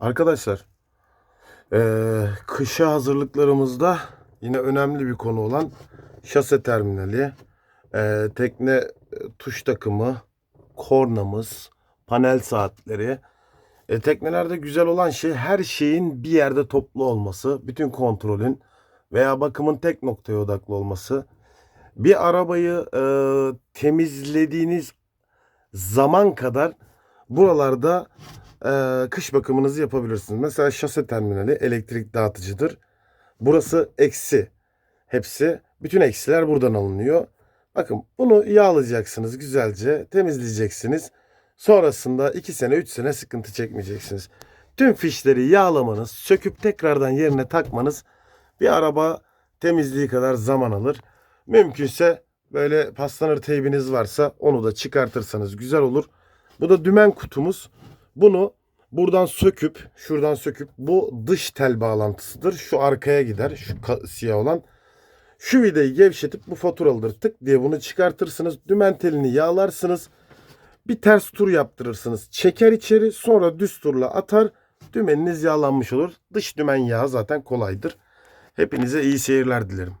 Arkadaşlar, eee kışa hazırlıklarımızda yine önemli bir konu olan şase terminali, eee, tekne e, tuş takımı, kornamız, panel saatleri. E, teknelerde güzel olan şey her şeyin bir yerde toplu olması, bütün kontrolün veya bakımın tek noktaya odaklı olması. Bir arabayı eee, temizlediğiniz zaman kadar buralarda eee, kış bakımınızı yapabilirsiniz. Mesela şase terminali elektrik dağıtıcıdır. Burası eksi. Hepsi. Bütün eksiler buradan alınıyor. Bakın bunu yağlayacaksınız güzelce. Temizleyeceksiniz. Sonrasında 2 sene 3 sene sıkıntı çekmeyeceksiniz. Tüm fişleri yağlamanız, söküp tekrardan yerine takmanız bir araba temizliği kadar zaman alır. Mümkünse böyle paslanır teybiniz varsa onu da çıkartırsanız güzel olur. Bu da dümen kutumuz. Bunu buradan söküp, şuradan söküp bu dış tel bağlantısıdır. Şu arkaya gider, şu siyah olan. Şu vidayı gevşetip bu faturalıdır. Tık diye bunu çıkartırsınız. Dümen telini yağlarsınız. Bir ters tur yaptırırsınız. Çeker içeri sonra düz turla atar. Dümeniniz yağlanmış olur. Dış dümen yağı zaten kolaydır. Hepinize iyi seyirler dilerim.